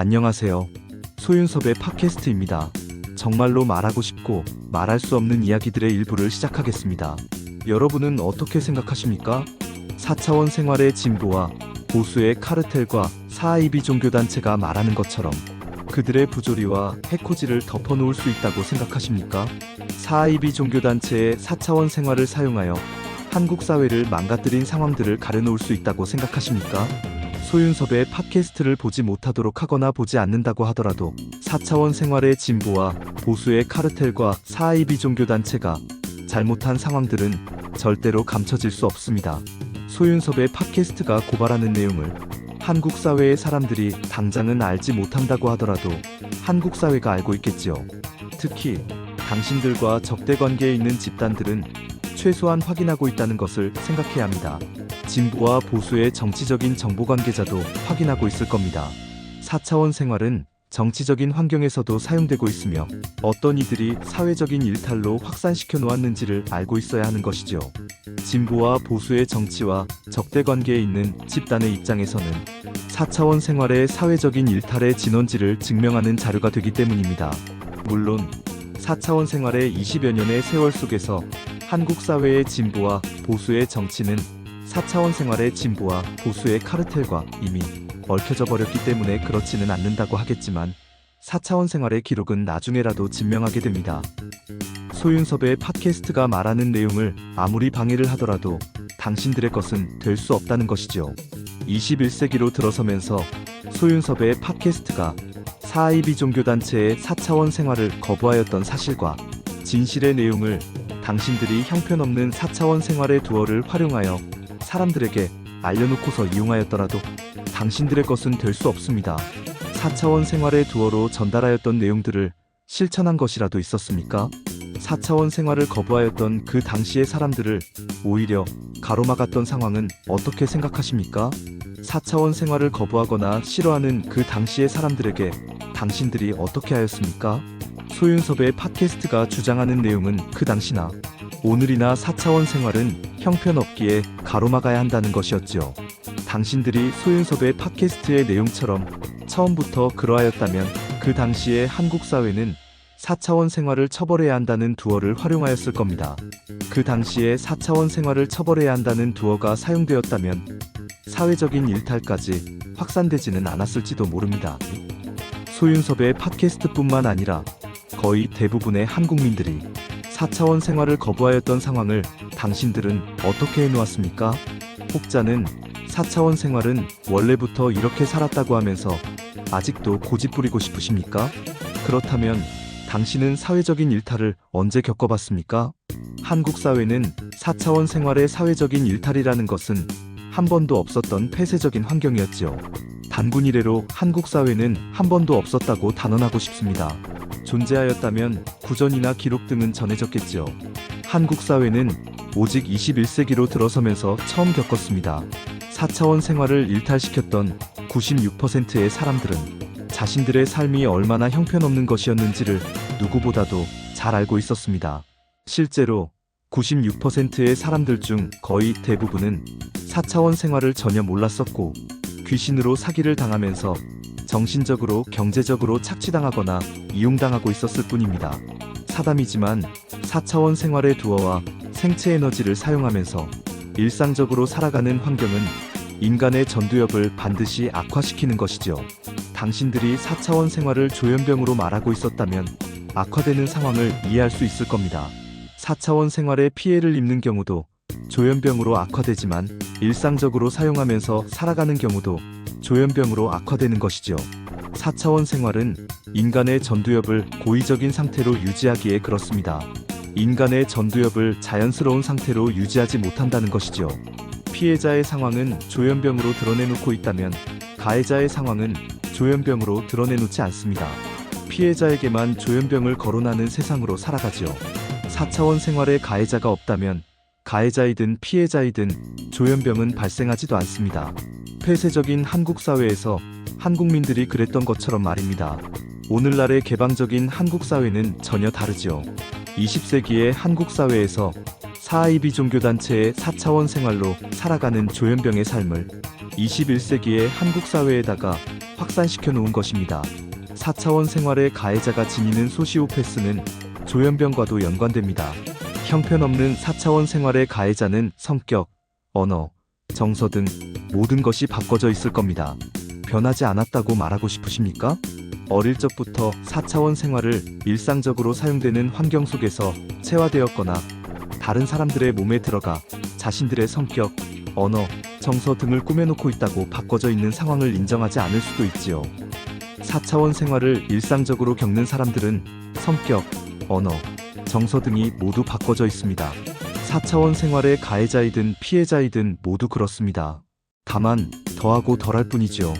안녕하세요. 소윤섭의 팟캐스트입니다. 정말로 말하고 싶고 말할 수 없는 이야기들의 일부를 시작하겠습니다. 여러분은 어떻게 생각하십니까? 4차원 생활의 진보와 보수의 카르텔과 사이비 종교단체가 말하는 것처럼 그들의 부조리와 해코지를 덮어놓을 수 있다고 생각하십니까? 사이비 종교단체의 4차원 생활을 사용하여 한국 사회를 망가뜨린 상황들을 가려놓을 수 있다고 생각하십니까? 소윤섭의 팟캐스트를 보지 못하도록 하거나 보지 않는다고 하더라도 4차원 생활의 진보와 보수의 카르텔과 사이비 종교단체가 잘못한 상황들은 절대로 감춰질 수 없습니다. 소윤섭의 팟캐스트가 고발하는 내용을 한국 사회의 사람들이 당장은 알지 못한다고 하더라도 한국 사회가 알고 있겠지요. 특히 당신들과 적대 관계에 있는 집단들은 최소한 확인하고 있다는 것을 생각해야 합니다. 진보와 보수의 정치적인 정보 관계자도 확인하고 있을 겁니다. 4차원 생활은 정치적인 환경에서도 사용되고 있으며 어떤 이들이 사회적인 일탈로 확산시켜 놓았는지를 알고 있어야 하는 것이죠. 진보와 보수의 정치와 적대 관계에 있는 집단의 입장에서는 4차원 생활의 사회적인 일탈의 진원지를 증명하는 자료가 되기 때문입니다. 물론 4차원 생활의 20여 년의 세월 속에서 한국 사회의 진보와 보수의 정치는 4차원 생활의 진보와 보수의 카르텔과 이미 얽혀져 버렸기 때문에 그렇지는 않는다고 하겠지만 4차원 생활의 기록은 나중에라도 증명하게 됩니다. 소윤섭의 팟캐스트가 말하는 내용을 아무리 방해를 하더라도 당신들의 것은 될 수 없다는 것이죠. 21세기로 들어서면서 소윤섭의 팟캐스트가 사이 비 종교단체의 4차원 생활을 거부하였던 사실과 진실의 내용을 당신들이 형편없는 4차원 생활의 두어를 활용하여 사람들에게 알려놓고서 이용하였더라도 당신들의 것은 될 수 없습니다. 4차원 생활의 두어로 전달하였던 내용들을 실천한 것이라도 있었습니까? 4차원 생활을 거부하였던 그 당시의 사람들을 오히려 가로막았던 상황은 어떻게 생각하십니까? 4차원 생활을 거부하거나 싫어하는 그 당시의 사람들에게 당신들이 어떻게 하였습니까? 소윤섭의 팟캐스트가 주장하는 내용은 그 당시나 오늘이나 4차원 생활은 형편없기에 가로막아야 한다는 것이었죠. 당신들이 소윤섭의 팟캐스트의 내용처럼 처음부터 그러하였다면 그 당시에 한국 사회는 4차원 생활을 처벌해야 한다는 두어를 활용하였을 겁니다. 그 당시에 4차원 생활을 처벌해야 한다는 두어가 사용되었다면 사회적인 일탈까지 확산되지는 않았을지도 모릅니다. 소윤섭의 팟캐스트뿐만 아니라 거의 대부분의 한국민들이 4차원 생활을 거부하였던 상황을 당신들은 어떻게 해놓았습니까? 혹자는 4차원 생활은 원래부터 이렇게 살았다고 하면서 아직도 고집 부리고 싶으십니까? 그렇다면 당신은 사회적인 일탈을 언제 겪어봤습니까? 한국 사회는 4차원 생활의 사회적인 일탈이라는 것은 한 번도 없었던 폐쇄적인 환경이었지요. 단군 이래로 한국 사회는 한 번도 없었다고 단언하고 싶습니다. 존재하였다면 구전이나 기록 등은 전해졌겠지요. 한국 사회는 오직 21세기로 들어서면서 처음 겪었습니다. 4차원 생활을 일탈시켰던 96%의 사람들은 자신들의 삶이 얼마나 형편없는 것이었는지를 누구보다도 잘 알고 있었습니다. 실제로 96%의 사람들 중 거의 대부분은 4차원 생활을 전혀 몰랐었고 귀신으로 사기를 당하면서 정신적으로 경제적으로 착취당하거나 이용당하고 있었을 뿐입니다. 사담이지만 4차원 생활의 두어와 생체 에너지를 사용하면서 일상적으로 살아가는 환경은 인간의 전두엽을 반드시 악화시키는 것이죠. 당신들이 4차원 생활을 조현병으로 말하고 있었다면 악화되는 상황을 이해할 수 있을 겁니다. 4차원 생활에 피해를 입는 경우도 조현병으로 악화되지만 일상적으로 사용하면서 살아가는 경우도 조현병으로 악화되는 것이죠. 4차원 생활은 인간의 전두엽을 고의적인 상태로 유지하기에 그렇습니다. 인간의 전두엽을 자연스러운 상태로 유지하지 못한다는 것이죠. 피해자의 상황은 조현병으로 드러내놓고 있다면 가해자의 상황은 조현병으로 드러내놓지 않습니다. 피해자에게만 조현병을 거론하는 세상으로 살아가지요. 4차원 생활에 가해자가 없다면 가해자이든 피해자이든 조현병은 발생하지도 않습니다. 폐쇄적인 한국 사회에서 한국민들이 그랬던 것처럼 말입니다. 오늘날의 개방적인 한국 사회는 전혀 다르지요. 20세기의 한국 사회에서 사이비 종교 단체의 4차원 생활로 살아가는 조현병의 삶을 21세기의 한국 사회에다가 확산시켜 놓은 것입니다. 4차원 생활의 가해자가 지니는 소시오패스는 조현병과도 연관됩니다. 형편없는 4차원 생활의 가해자는 성격, 언어, 정서 등 모든 것이 바꿔져 있을 겁니다. 변하지 않았다고 말하고 싶으십니까? 어릴 적부터 4차원 생활을 일상적으로 사용되는 환경 속에서 체화되었거나 다른 사람들의 몸에 들어가 자신들의 성격, 언어, 정서 등을 꾸며놓고 있다고 바꿔져 있는 상황을 인정하지 않을 수도 있지요. 4차원 생활을 일상적으로 겪는 사람들은 성격, 언어, 정서 등이 모두 바꿔져 있습니다. 4차원 생활의 가해자이든 피해자이든 모두 그렇습니다. 다만 더하고 덜할 뿐이지요.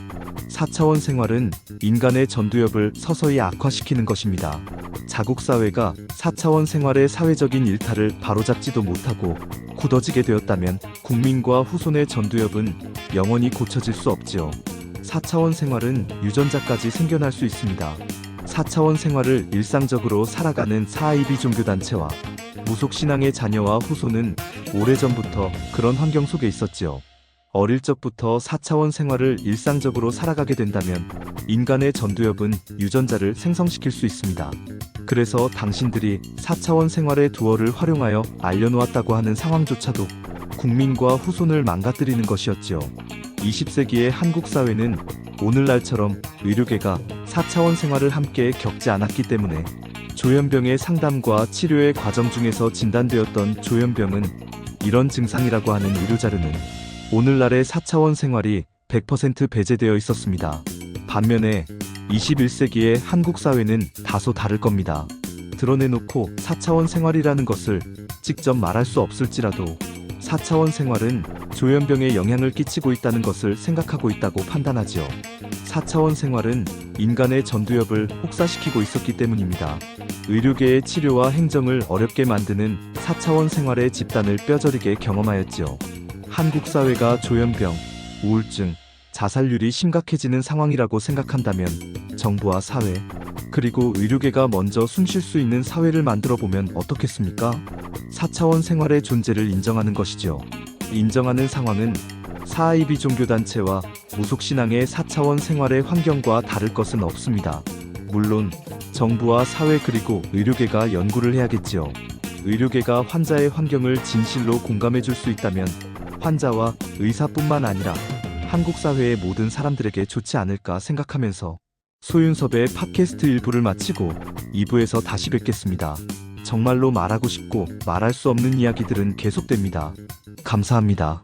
4차원 생활은 인간의 전두엽을 서서히 악화시키는 것입니다. 자국 사회가 4차원 생활의 사회적인 일탈을 바로잡지도 못하고 굳어지게 되었다면 국민과 후손의 전두엽은 영원히 고쳐질 수 없지요. 4차원 생활은 유전자까지 생겨날 수 있습니다. 4차원 생활을 일상적으로 살아가는 사이비 종교단체와 무속신앙의 자녀와 후손은 오래전부터 그런 환경 속에 있었지요. 어릴 적부터 4차원 생활을 일상적으로 살아가게 된다면 인간의 전두엽은 유전자를 생성시킬 수 있습니다. 그래서 당신들이 4차원 생활의 두어를 활용하여 알려놓았다고 하는 상황조차도 국민과 후손을 망가뜨리는 것이었지요. 20세기의 한국 사회는 오늘날처럼 의료계가 4차원 생활을 함께 겪지 않았기 때문에 조현병의 상담과 치료의 과정 중에서 진단되었던 조현병은 이런 증상이라고 하는 의료 자료는 오늘날의 4차원 생활이 100% 배제되어 있었습니다. 반면에 21세기의 한국 사회는 다소 다를 겁니다. 드러내놓고 4차원 생활이라는 것을 직접 말할 수 없을지라도 4차원 생활은 조현병에 영향을 끼치고 있다는 것을 생각하고 있다고 판단하지요. 4차원 생활은 인간의 전두엽을 혹사시키고 있었기 때문입니다. 의료계의 치료와 행정을 어렵게 만드는 4차원 생활의 집단을 뼈저리게 경험하였지요. 한국 사회가 조현병, 우울증, 자살률이 심각해지는 상황이라고 생각한다면 정부와 사회, 그리고 의료계가 먼저 숨 쉴 수 있는 사회를 만들어 보면 어떻겠습니까? 4차원 생활의 존재를 인정하는 것이죠. 인정하는 상황은 사이비 종교단체와 무속신앙의 4차원 생활의 환경과 다를 것은 없습니다. 물론 정부와 사회 그리고 의료계가 연구를 해야겠지요. 의료계가 환자의 환경을 진실로 공감해 줄 수 있다면 환자와 의사뿐만 아니라 한국 사회의 모든 사람들에게 좋지 않을까 생각하면서 소윤섭의 팟캐스트 일부를 마치고 2부에서 다시 뵙겠습니다. 정말로 말하고 싶고 말할 수 없는 이야기들은 계속됩니다. 감사합니다.